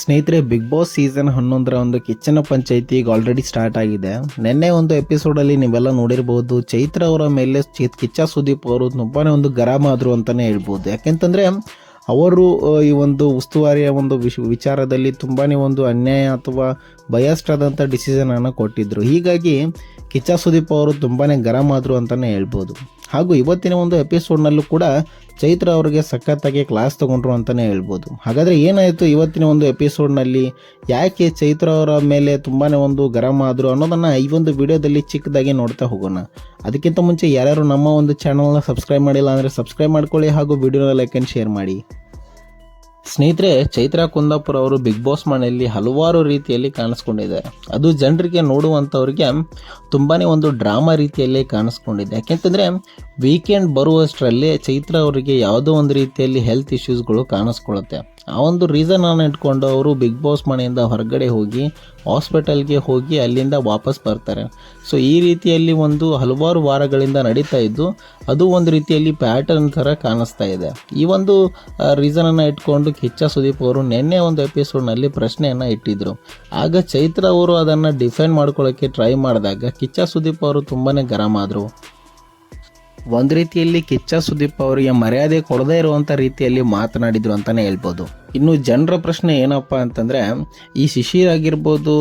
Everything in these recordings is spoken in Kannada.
ಸ್ನೇಹಿತರೆ ಬಿಗ್ ಬಾಸ್ ಸೀಸನ್ ಹನ್ನೊಂದರ ಒಂದು ಕಿಚ್ಚನ ಪಂಚಾಯಿತಿ ಈಗ ಆಲ್ರೆಡಿ ಸ್ಟಾರ್ಟ್ ಆಗಿದೆ. ನಿನ್ನೆ ಒಂದು ಎಪಿಸೋಡಲ್ಲಿ ನೀವೆಲ್ಲ ನೋಡಿರ್ಬೋದು, ಚೈತ್ರ ಅವರ ಮೇಲೆ ಕಿಚ್ಚ ಸುದೀಪ್ ಅವರು ತುಂಬಾ ಒಂದು ಗರಂ ಆದರು ಅಂತಲೇ ಹೇಳ್ಬೋದು. ಯಾಕೆಂತಂದರೆ, ಅವರು ಈ ಒಂದು ಉಸ್ತುವಾರಿಯ ಒಂದು ವಿಶ್ ವಿಚಾರದಲ್ಲಿ ತುಂಬಾ ಒಂದು ಅನ್ಯಾಯ ಅಥವಾ ಬಯಸ್ಡ್ ಆದಂಥ ಡಿಸಿಷನನ್ನು ಕೊಟ್ಟಿದ್ದರು ಹೀಗಾಗಿ ಕಿಚ್ಚ ಸುದೀಪ್ ಅವರು ತುಂಬಾ ಗರಂ ಆದರು ಅಂತಲೇ ಹೇಳ್ಬೋದು. ಹಾಗೂ ಇವತ್ತಿನ ಒಂದು ಎಪಿಸೋಡ್ನಲ್ಲೂ ಕೂಡ ಚೈತ್ರ ಅವರಿಗೆ ಸಖತ್ತಾಗಿ ಕ್ಲಾಸ್ ತಗೊಂಡ್ರು ಅಂತಲೇ ಹೇಳ್ಬೋದು. ಹಾಗಾದರೆ ಏನಾಯಿತು ಇವತ್ತಿನ ಒಂದು ಎಪಿಸೋಡ್ನಲ್ಲಿ ಯಾಕೆ ಚೈತ್ರ ಅವರ ಮೇಲೆ ತುಂಬಾ ಒಂದು ಗರಂ ಆದರು ಅನ್ನೋದನ್ನು ಈ ಒಂದು ವಿಡಿಯೋದಲ್ಲಿ ಚಿಕ್ಕದಾಗಿ ನೋಡ್ತಾ ಹೋಗೋಣ. ಅದಕ್ಕಿಂತ ಮುಂಚೆ ಯಾರ್ಯಾರು ನಮ್ಮ ಒಂದು ಚಾನಲ್ನ ಸಬ್ಸ್ಕ್ರೈಬ್ ಮಾಡಿಲ್ಲ ಅಂದರೆ ಸಬ್ಸ್ಕ್ರೈಬ್ ಮಾಡ್ಕೊಳ್ಳಿ ಹಾಗೂ ವಿಡಿಯೋನ ಲೈಕ್ ಆ್ಯಂಡ್ ಶೇರ್ ಮಾಡಿ. ಸ್ನೇಹಿತರೆ, ಚೈತ್ರ ಕುಂದಾಪುರ ಅವರು ಬಿಗ್ ಬಾಸ್ ಮನೆಯಲ್ಲಿ ಹಲವಾರು ರೀತಿಯಲ್ಲಿ ಕಾಣಿಸ್ಕೊಂಡಿದ್ದಾರೆ ಅದು ಜನರಿಗೆ ನೋಡುವಂಥವ್ರಿಗೆ ತುಂಬಾ ಒಂದು ಡ್ರಾಮಾ ರೀತಿಯಲ್ಲಿ ಕಾಣಿಸ್ಕೊಂಡಿದೆ. ಯಾಕೆಂತಂದರೆ ವೀಕೆಂಡ್ ಬರುವಷ್ಟರಲ್ಲಿ ಚೈತ್ರ ಅವರಿಗೆ ಯಾವುದೋ ಒಂದು ರೀತಿಯಲ್ಲಿ ಹೆಲ್ತ್ ಇಶ್ಯೂಸ್ಗಳು ಕಾಣಿಸ್ಕೊಳ್ಳುತ್ತೆ. ಆ ಒಂದು ರೀಸನನ್ನು ಇಟ್ಕೊಂಡು ಅವರು ಬಿಗ್ ಬಾಸ್ ಮನೆಯಿಂದ ಹೊರಗಡೆ ಹೋಗಿ ಹಾಸ್ಪಿಟಲ್ಗೆ ಹೋಗಿ ಅಲ್ಲಿಂದ ವಾಪಸ್ ಬರ್ತಾರೆ. ಸೊ ಈ ರೀತಿಯಲ್ಲಿ ಒಂದು ಹಲವಾರು ವಾರಗಳಿಂದ ನಡೀತಾ ಇದ್ದು, ಅದು ಒಂದು ರೀತಿಯಲ್ಲಿ ಪ್ಯಾಟರ್ನ್ ಥರ ಕಾಣಿಸ್ತಾ ಇದೆ. ಈ ಒಂದು ರೀಸನನ್ನು ಇಟ್ಕೊಂಡು ಕಿಚ್ಚ ಸುದೀಪ್ ಅವರು ನಿನ್ನೆ ಒಂದು ಎಪಿಸೋಡ್ನಲ್ಲಿ ಪ್ರಶ್ನೆಯನ್ನು ಇಟ್ಟಿದ್ದರು ಆಗ ಚೈತ್ರ ಅವರು ಅದನ್ನು ಡಿಫೆಂಡ್ ಮಾಡ್ಕೊಳ್ಳೋಕ್ಕೆ ಟ್ರೈ ಮಾಡಿದಾಗ ಕಿಚ್ಚ ಸುದೀಪ್ ಅವರು ತುಂಬಾ ಗರಮಾದರು ಒಂದು ರೀತಿಯಲ್ಲಿ ಕಿಚ್ಚ ಸುದೀಪ್ ಅವರಿಗೆ ಮರ್ಯಾದೆ ಕೊಡದೇ ಇರುವಂಥ ರೀತಿಯಲ್ಲಿ ಮಾತನಾಡಿದ್ರು ಅಂತಲೇ ಹೇಳ್ಬೋದು. ಇನ್ನು ಜನರ ಪ್ರಶ್ನೆ ಏನಪ್ಪ ಅಂತಂದರೆ, ಈ ಶಿಶಿರ್ ಆಗಿರ್ಬೋದು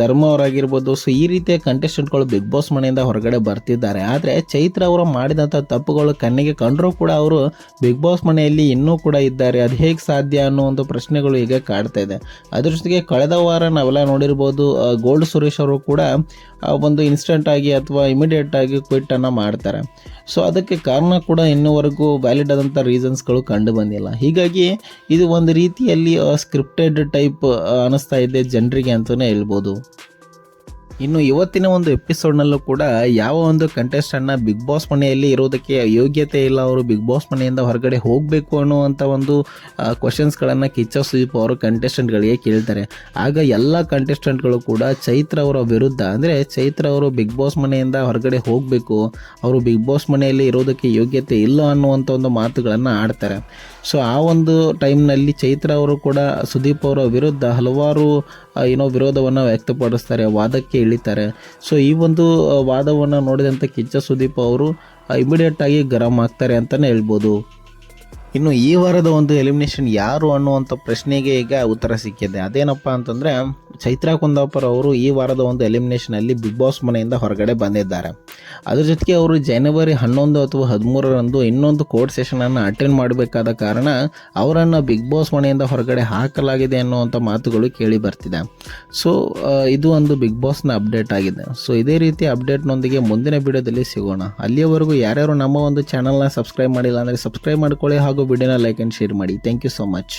ಧರ್ಮ ಅವರಾಗಿರ್ಬೋದು ಸೊ ಈ ರೀತಿಯ ಕಂಟೆಸ್ಟೆಂಟ್ಗಳು ಬಿಗ್ ಬಾಸ್ ಮನೆಯಿಂದ ಹೊರಗಡೆ ಬರ್ತಿದ್ದಾರೆ. ಆದರೆ ಚೈತ್ರ ಅವರು ಮಾಡಿದಂಥ ತಪ್ಪುಗಳು ಕಣ್ಣಿಗೆ ಕಂಡರೂ ಕೂಡ ಅವರು ಬಿಗ್ ಬಾಸ್ ಮನೆಯಲ್ಲಿ ಇನ್ನೂ ಕೂಡ ಇದ್ದಾರೆ. ಅದು ಹೇಗೆ ಸಾಧ್ಯ ಅನ್ನೋ ಒಂದು ಪ್ರಶ್ನೆಗಳು ಈಗ ಕಾಡ್ತಾ ಇದೆ. ಅದ್ರ ಜೊತೆಗೆ ಕಳೆದ ವಾರ ನಾವೆಲ್ಲ ನೋಡಿರ್ಬೋದು ಗೋಲ್ಡ್ ಸುರೇಶ್ ಅವರು ಕೂಡ ಒಂದು ಇನ್ಸ್ಟೆಂಟ್ ಆಗಿ ಅಥವಾ ಇಮಿಡಿಯೇಟ್ ಆಗಿ ಕ್ವಿಟ್ ಅನ್ನ ಮಾಡ್ತಾರೆ. ಸೊ ಅದಕ್ಕೆ ಕಾರಣ ಕೂಡ ಇನ್ನೂವರೆಗೂ ವ್ಯಾಲಿಡ್ ಆದಂಥ ರೀಸನ್ಸ್ಗಳು ಕಂಡು ಬಂದಿಲ್ಲ. ಹೀಗಾಗಿ ಇದು ಒಂದು ರೀತಿಯಲ್ಲಿ ಸ್ಕ್ರಿಪ್ಟೆಡ್ ಟೈಪ್ ಅನಿಸ್ತಾ ಇದೆ ಜನರಿಗೆ ಅಂತಲೇ ಹೇಳ್ಬೋದು. ಇನ್ನು ಇವತ್ತಿನ ಒಂದು ಎಪಿಸೋಡ್ನಲ್ಲೂ ಕೂಡ ಯಾವ ಒಂದು ಕಂಟೆಸ್ಟೆಂಟ್ನ ಬಿಗ್ ಬಾಸ್ ಮನೆಯಲ್ಲಿ ಇರೋದಕ್ಕೆ ಯೋಗ್ಯತೆ ಇಲ್ಲ, ಅವರು ಬಿಗ್ ಬಾಸ್ ಮನೆಯಿಂದ ಹೊರಗಡೆ ಹೋಗಬೇಕು ಅನ್ನುವಂಥ ಒಂದು ಕ್ವಶನ್ಸ್ಗಳನ್ನು ಕಿಚ್ಚ ಸುದೀಪ್ ಅವರು ಕಂಟೆಸ್ಟೆಂಟ್ಗಳಿಗೆ ಕೇಳ್ತಾರೆ. ಆಗ ಎಲ್ಲ ಕಂಟೆಸ್ಟೆಂಟ್ಗಳು ಕೂಡ ಚೈತ್ರ ಅವರ ವಿರುದ್ಧ, ಅಂದರೆ ಚೈತ್ರ ಅವರು ಬಿಗ್ ಬಾಸ್ ಮನೆಯಿಂದ ಹೊರಗಡೆ ಹೋಗಬೇಕು, ಅವರು ಬಿಗ್ ಬಾಸ್ ಮನೆಯಲ್ಲಿ ಇರೋದಕ್ಕೆ ಯೋಗ್ಯತೆ ಇಲ್ಲ ಅನ್ನುವಂಥ ಒಂದು ಮಾತುಗಳನ್ನು ಆಡ್ತಾರೆ. ಸೊ ಆ ಒಂದು ಟೈಮ್ನಲ್ಲಿ ಚೈತ್ರ ಅವರು ಕೂಡ ಸುದೀಪ್ ಅವರ ವಿರುದ್ಧ ಹಲವಾರು ಏನೋ ವಿರೋಧವನ್ನು ವ್ಯಕ್ತಪಡಿಸ್ತಾರೆ, ವಾದಕ್ಕೆ ಇಳಿತಾರೆ ಸೊ ಈ ಒಂದು ವಾದವನ್ನು ನೋಡಿದಂಥ ಕಿಚ್ಚ ಸುದೀಪ್ ಅವರು ಇಮಿಡಿಯೇಟ್ ಆಗಿ ಗರಂ ಆಗ್ತಾರೆ ಅಂತಲೇ ಹೇಳ್ಬೋದು. ಇನ್ನು ಈ ವಾರದ ಒಂದು ಎಲಿಮಿನೇಷನ್ ಯಾರು ಅನ್ನುವಂಥ ಪ್ರಶ್ನೆಗೆ ಈಗ ಉತ್ತರ ಸಿಕ್ಕಿದೆ. ಅದೇನಪ್ಪ ಅಂತಂದರೆ ಚೈತ್ರಾ ಕುಂದಾಪುರ ಅವರು ಈ ವಾರದ ಒಂದು ಎಲಿಮಿನೇಷನಲ್ಲಿ ಬಿಗ್ ಬಾಸ್ ಮನೆಯಿಂದ ಹೊರಗಡೆ ಬಂದಿದ್ದಾರೆ. ಅದ್ರ ಜೊತೆಗೆ ಅವರು ಜನವರಿ ಹನ್ನೊಂದು ಅಥವಾ ಹದಿಮೂರರಂದು ಇನ್ನೊಂದು ಕೋರ್ಟ್ ಸೆಷನನ್ನು ಅಟೆಂಡ್ ಮಾಡಬೇಕಾದ ಕಾರಣ ಅವರನ್ನು ಬಿಗ್ ಬಾಸ್ ಮನೆಯಿಂದ ಹೊರಗಡೆ ಹಾಕಲಾಗಿದೆ ಅನ್ನುವಂಥ ಮಾತುಗಳು ಕೇಳಿ ಬರ್ತಿದೆ. ಸೊ ಇದು ಒಂದು ಬಿಗ್ ಬಾಸ್ನ ಅಪ್ಡೇಟ್ ಆಗಿದೆ. ಸೊ ಇದೇ ರೀತಿ ಅಪ್ಡೇಟ್ನೊಂದಿಗೆ ಮುಂದಿನ ವಿಡಿಯೋದಲ್ಲಿ ಸಿಗೋಣ. ಅಲ್ಲಿಯವರೆಗೂ ಯಾರ್ಯಾರು ನಮ್ಮ ಒಂದು ಚಾನಲ್ನ ಸಬ್ಸ್ಕ್ರೈಬ್ ಮಾಡಿಲ್ಲ ಅಂದರೆ ಸಬ್ಸ್ಕ್ರೈಬ್ ಮಾಡ್ಕೊಳ್ಳಿ ಹಾಗೂ ವಿಡಿಯೋನ ಲೈಕ್ ಆ್ಯಂಡ್ ಶೇರ್ ಮಾಡಿ. Thank you so much